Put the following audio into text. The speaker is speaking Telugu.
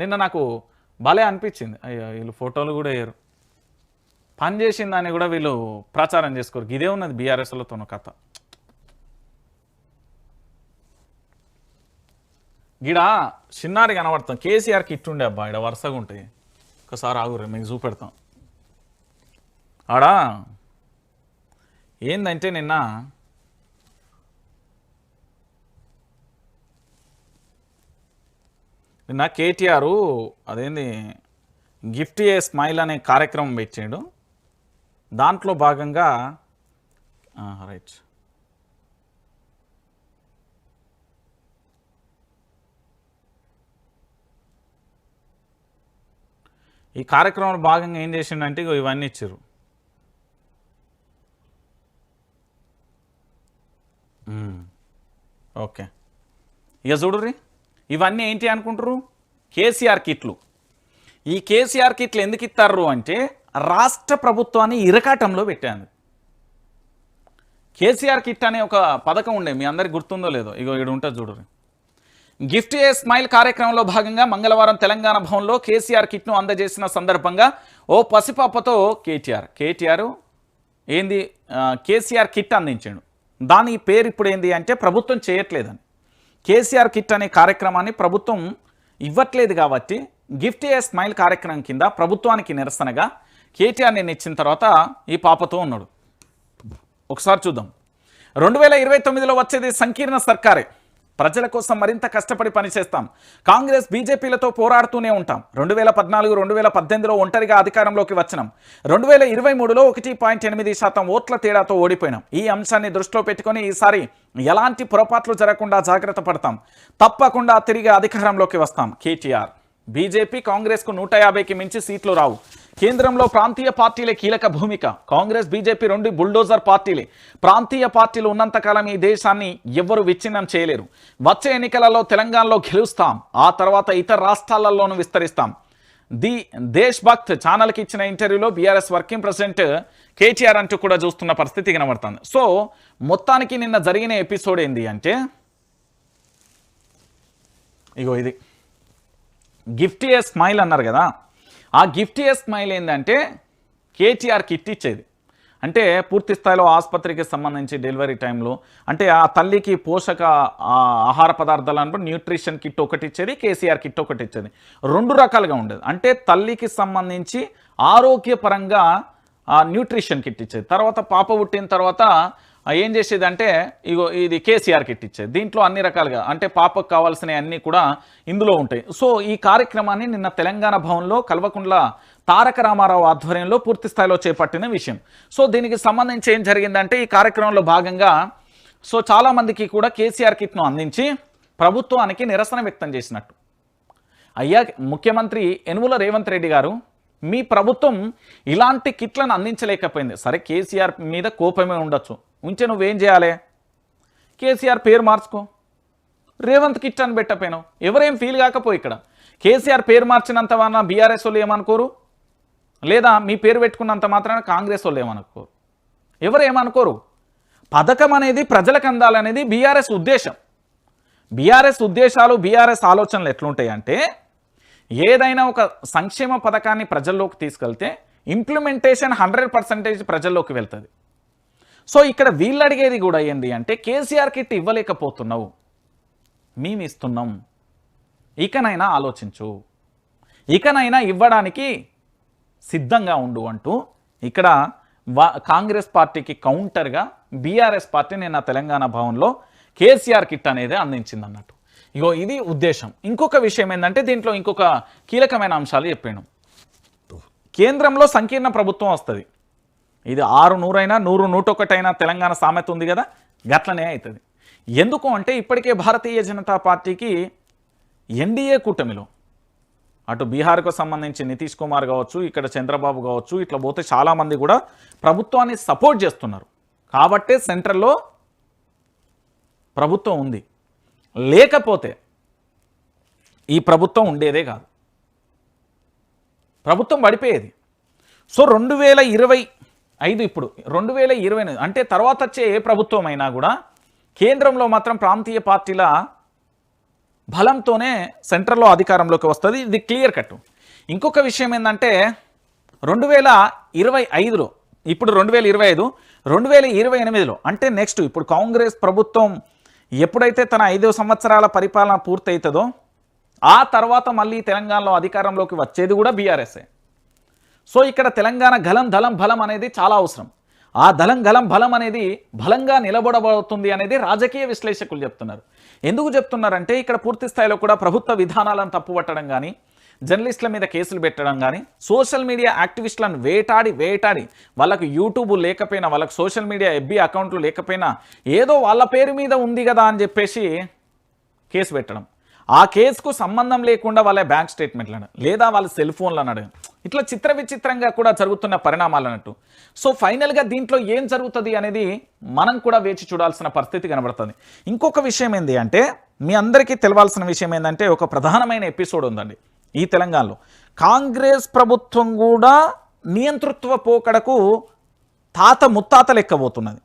నిన్న నాకు భలే అనిపించింది. అయ్యో వీళ్ళు ఫోటోలు కూడా వేయరు. పని చేసిందని కూడా వీళ్ళు ప్రచారం చేసుకోరు. ఇదే ఉన్నది బీఆర్ఎస్లతో కథ. గిడ చిన్నారి కనబడతాం. కేసీఆర్ ఇట్టుండే అబ్బా ఇక్కడ వరుసగా ఉంటాయి. ఒకసారి ఆగురు మీకు చూపెడతాం. ఆడా ఏందంటే నిన్న నిన్న కేటీఆర్ అదేంది గిఫ్ట్ ఏ స్మైల్ అనే కార్యక్రమం పెట్టాడు దాంట్లో భాగంగా రైట్ ఈ కార్యక్రమంలో భాగంగా ఏం చేసిండంటే ఇగో ఇవన్నీ ఇచ్చారు. ఓకే. ఇక చూడుర్రి. ఇవన్నీ ఏంటి అనుకుంటారు కేసీఆర్ కిట్లు. ఈ కేసీఆర్ కిట్లు ఎందుకు ఇస్తారు అంటే రాష్ట్ర ప్రభుత్వాన్ని ఇరకాటంలో పెట్టాను. కేసీఆర్ కిట్ అనే ఒక పథకం ఉండే మీ అందరికి గుర్తుందో లేదో? ఇగో ఇక్కడ ఉంటుంది చూడరు గిఫ్ట్ ఏ స్మైల్ కార్యక్రమంలో భాగంగా మంగళవారం తెలంగాణ భవన్లో కేసీఆర్ కిట్ను అందజేసిన సందర్భంగా ఓ పసిపాపతో కేటీఆర్ కేటీఆర్ ఏంది? కేసీఆర్ కిట్ అందించాడు. దాని పేరు ఇప్పుడు ఏంది అంటే ప్రభుత్వం చేయట్లేదని. కేసీఆర్ కిట్ అనే కార్యక్రమాన్ని ప్రభుత్వం ఇవ్వట్లేదు కాబట్టి గిఫ్ట్ ఏ స్మైల్ కార్యక్రమం కింద ప్రభుత్వానికి నిరసనగా కేటీఆర్ నేను ఇచ్చిన తర్వాత ఈ పాపతో ఉన్నాడు. ఒకసారి చూద్దాం. రెండు వేల ఇరవై తొమ్మిదిలో వచ్చేది సంకీర్ణ సర్కారే. ప్రజల కోసం మరింత కష్టపడి పనిచేస్తాం. కాంగ్రెస్ బీజేపీలతో పోరాడుతూనే ఉంటాం. రెండు వేల పద్నాలుగు రెండు వేల పద్దెనిమిదిలో ఒంటరిగా అధికారంలోకి వచ్చినాం. రెండు వేల ఇరవై మూడులో ఒకటి పాయింట్ ఎనిమిది శాతం ఓట్ల తేడాతో ఓడిపోయినాం. ఈ అంశాన్ని దృష్టిలో పెట్టుకొని ఈసారి ఎలాంటి పొరపాట్లు జరగకుండా జాగ్రత్త పడతాం. తప్పకుండా తిరిగి అధికారంలోకి వస్తాం. కేటీఆర్. బీజేపీ కాంగ్రెస్కు నూట యాభైకి మించి సీట్లు రావు. కేంద్రంలో ప్రాంతీయ పార్టీలే కీలక భూమిక. కాంగ్రెస్ బీజేపీ రెండు బుల్డోజర్ పార్టీలే. ప్రాంతీయ పార్టీలు ఉన్నంతకాలం ఈ దేశాన్ని ఎవ్వరు విచ్ఛిన్నం చేయలేరు. వచ్చే ఎన్నికలలో తెలంగాణలో గెలుస్తాం. ఆ తర్వాత ఇతర రాష్ట్రాలలోనూ విస్తరిస్తాం. ది దేశ్ భక్త్ ఛానల్కి ఇచ్చిన ఇంటర్వ్యూలో బీఆర్ఎస్ వర్కింగ్ ప్రెసిడెంట్ కేటీఆర్ అంటూ కూడా చూస్తున్న పరిస్థితి కనబడుతుంది. సో మొత్తానికి నిన్న జరిగిన ఎపిసోడ్ ఏంది అంటే ఇగో ఇది. గిఫ్ట్ ఏ స్మైల్ అన్నారు కదా. ఆ గిఫ్ట్ ఏ స్మైల్ ఏంటంటే కేటీఆర్ కిట్ ఇచ్చేది. అంటే పూర్తి స్థాయిలో ఆసుపత్రికి సంబంధించి డెలివరీ టైంలో అంటే ఆ తల్లికి పోషక ఆహార పదార్థాలు అనుకో న్యూట్రిషన్ కిట్ ఒకటి ఇచ్చేది కేసీఆర్ కిట్ ఒకటి ఇచ్చేది. రెండు రకాలుగా ఉండేది. అంటే తల్లికి సంబంధించి ఆరోగ్యపరంగా ఆ న్యూట్రిషన్ కిట్ ఇచ్చేది. తర్వాత పాప పుట్టిన తర్వాత ఏం చేసేది అంటే ఇగో ఇది కేసీఆర్ కిట్ ఇచ్చేది దీంట్లో అన్ని రకాలుగా అంటే పాపకు కావాల్సినవి అన్నీ కూడా ఇందులో ఉంటాయి. సో ఈ కార్యక్రమాన్ని నిన్న తెలంగాణ భవన్లో కల్వకుండ్ల తారక రామారావు ఆధ్వర్యంలో పూర్తి స్థాయిలో చేపట్టిన విషయం. సో దీనికి సంబంధించి ఏం జరిగిందంటే ఈ కార్యక్రమంలో భాగంగా సో చాలామందికి కూడా కేసీఆర్ కిట్ను అందించి ప్రభుత్వానికి నిరసన వ్యక్తం చేసినట్టు. అయ్యా ముఖ్యమంత్రి యనుమల రేవంత్ రెడ్డి గారు మీ ప్రభుత్వం ఇలాంటి కిట్లను అందించలేకపోయింది. సరే కేసీఆర్ మీద కోపమే ఉండొచ్చు. ఉంచే నువ్వేం చేయాలి? కేసీఆర్ పేరు మార్చుకో. రేవంత్ కిట్ అని పెట్టపోయినావు. ఎవరేం ఫీల్ కాకపోయి ఇక్కడ. కేసీఆర్ పేరు మార్చినంత వలన బీఆర్ఎస్ వాళ్ళు ఏమనుకోరు? లేదా మీ పేరు పెట్టుకున్నంత మాత్రాన కాంగ్రెస్ వాళ్ళు ఏమనుకోరు? ఎవరు ఏమనుకోరు? పథకం అనేది ప్రజలకు అందాలనేది బీఆర్ఎస్ ఉద్దేశం. బీఆర్ఎస్ ఉద్దేశాలు బీఆర్ఎస్ ఆలోచనలు ఎట్లుంటాయి అంటే ఏదైనా ఒక సంక్షేమ పథకాన్ని ప్రజల్లోకి తీసుకెళ్తే ఇంప్లిమెంటేషన్ హండ్రెడ్ పర్సెంటేజ్ ప్రజల్లోకి వెళ్తుంది. సో ఇక్కడ వీళ్ళు అడిగేది కూడా ఏంది అంటే కేసీఆర్ కిట్ ఇవ్వలేకపోతున్నావు. మేము ఇస్తున్నాం ఇకనైనా ఆలోచించు. ఇకనైనా ఇవ్వడానికి సిద్ధంగా ఉండు అంటూ ఇక్కడ వా- కాంగ్రెస్ పార్టీకి కౌంటర్గా బీఆర్ఎస్ పార్టీ నిన్న తెలంగాణ భవన్లో కేసీఆర్ కిట్ అనేది అందించింది అన్నట్టు ఇగో ఇది ఉద్దేశం. ఇంకొక విషయం ఏంటంటే దీంట్లో ఇంకొక కీలకమైన అంశాలు చెప్పాను. కేంద్రంలో సంకీర్ణ ప్రభుత్వం వస్తుంది. ఇది ఆరు నూరైనా నూరు నూటొకటైనా తెలంగాణ సామెత ఉంది కదా? గట్లనే అవుతుంది ఎందుకు అంటే ఇప్పటికే భారతీయ జనతా పార్టీకి ఎన్డీఏ కూటమిలో అటు బీహార్కు సంబంధించి నితీష్ కుమార్ కావచ్చు ఇక్కడ చంద్రబాబు కావచ్చు ఇట్లా పోతే చాలామంది కూడా ప్రభుత్వాన్ని సపోర్ట్ చేస్తున్నారు. కాబట్టే సెంట్రల్లో ప్రభుత్వం ఉంది. లేకపోతే ఈ ప్రభుత్వం ఉండేదే కాదు. ప్రభుత్వం పడిపోయేది. సో రెండు వేల ఇరవై ఐదు ఇప్పుడు. రెండు వేల ఇరవై అంటే తర్వాత వచ్చే ఏ ప్రభుత్వం అయినా కూడా కేంద్రంలో మాత్రం ప్రాంతీయ పార్టీల బలంతోనే సెంటర్లో అధికారంలోకి వస్తుంది. ఇది క్లియర్ కట్. ఇంకొక విషయం ఏంటంటే రెండు వేల ఇరవై ఐదులో ఇప్పుడు రెండు వేల ఇరవై ఐదు రెండు వేల ఇరవై ఎనిమిదిలో అంటే నెక్స్ట్ ఇప్పుడు కాంగ్రెస్ ప్రభుత్వం ఎప్పుడైతే తన ఐదు సంవత్సరాల పరిపాలన పూర్తవుతుందో ఆ తర్వాత మళ్ళీ తెలంగాణలో అధికారంలోకి వచ్చేది కూడా బీఆర్ఎస్ఏ. సో ఇక్కడ తెలంగాణ గలం దళం బలం అనేది చాలా అవసరం. ఆ దళం గలం బలం అనేది బలంగా నిలబడబోతుంది అనేది రాజకీయ విశ్లేషకులు చెప్తున్నారు. ఎందుకు చెప్తున్నారంటే ఇక్కడ పూర్తి స్థాయిలో కూడా ప్రభుత్వ విధానాలను తప్పుపట్టడం కానీ జర్నలిస్టుల మీద కేసులు పెట్టడం కానీ సోషల్ మీడియా యాక్టివిస్టులను వేటాడి వేటాడి వాళ్ళకు యూట్యూబ్ లేకపోయినా వాళ్ళకు సోషల్ మీడియా ఎఫ్బి అకౌంట్లు లేకపోయినా ఏదో వాళ్ళ పేరు మీద ఉంది కదా అని చెప్పేసి కేసు పెట్టడం. ఆ కేసుకు సంబంధం లేకుండా వాళ్ళ బ్యాంక్ స్టేట్మెంట్లను లేదా వాళ్ళ సెల్ ఫోన్లను అడగడం. ఇట్లా చిత్ర విచిత్రంగా కూడా జరుగుతున్న పరిణామాలు అన్నట్టు సో ఫైనల్గా దీంట్లో ఏం జరుగుతుంది అనేది మనం కూడా వేచి చూడాల్సిన పరిస్థితి కనబడుతుంది. ఇంకొక విషయం ఏంటి అంటే మీ అందరికీ తెలవాల్సిన విషయం ఏంటంటే ఒక ప్రధానమైన ఎపిసోడ్ ఉందండి. ఈ తెలంగాణలో. కాంగ్రెస్ ప్రభుత్వం కూడా నియంతృత్వ పోకడకు తాత ముత్తాత లెక్కబోతున్నది